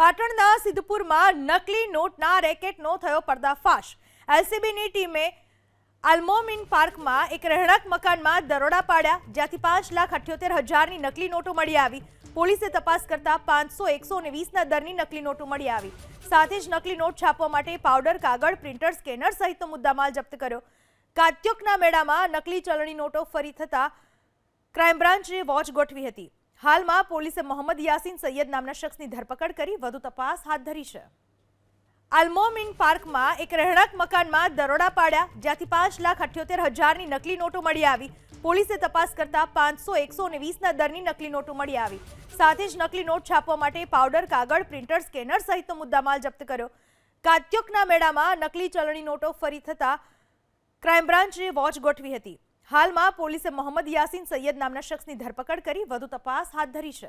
પાટણના સિદ્ધપુરમાં નકલી નોટના રેકેટનો થયો પર્દાફાશ. એલસીબીની ટીમે આલ્મોમિન પાર્કમાં એક રહેણાંક મકાનમાં દરોડા પાડ્યા, જ્યાંથી પાંચ લાખ અઠ્યોતેર હજારની નકલી નોટો મળી આવી. પોલીસે તપાસ કરતા પાંચસો એકસો અને વીસના દરની નકલી નોટો મળી આવી. સાથે જ નકલી નોટ છાપવા માટે પાવડર, કાગળ, પ્રિન્ટર, સ્કેનર સહિતનો મુદ્દામાલ જપ્ત કર્યો. કાત્યોકના મેળામાં નકલી ચલણી નોટો ફરી થતાં ક્રાઇમ બ્રાન્ચે વોચ ગોઠવી હતી. હાલમાં પોલીસે મોહમ્મદ યાસીન સૈયદ નામના શખ્સની ધરપકડ કરી વધુ તપાસ હાથ ધરી છે. આલ્મોમિન પાર્કમાં એક રહેણાંક મકાનમાં દરોડા પાડ્યા, જ્યાંથી પાંચ લાખ અઠ્યોતેર હજારની નકલી નોટો મળી આવી. પોલીસે તપાસ કરતા પાંચસો એકસો અને વીસના દરની નકલી નોટો મળી આવી. સાથે જ નકલી નોટ છાપવા માટે પાવડર, કાગળ, પ્રિન્ટર, સ્કેનર સહિતનો મુદ્દામાલ જપ્ત કર્યો. કાત્યોકના મેળામાં નકલી ચલણી નોટો ફરી થતા ક્રાઇમ બ્રાન્ચે વોચ ગોઠવી હતી. હાલમાં પોલીસે મોહમ્મદ યાસીન સૈયદ નામના શખ્સની ધરપકડ કરી વધુ તપાસ હાથ ધરી છે.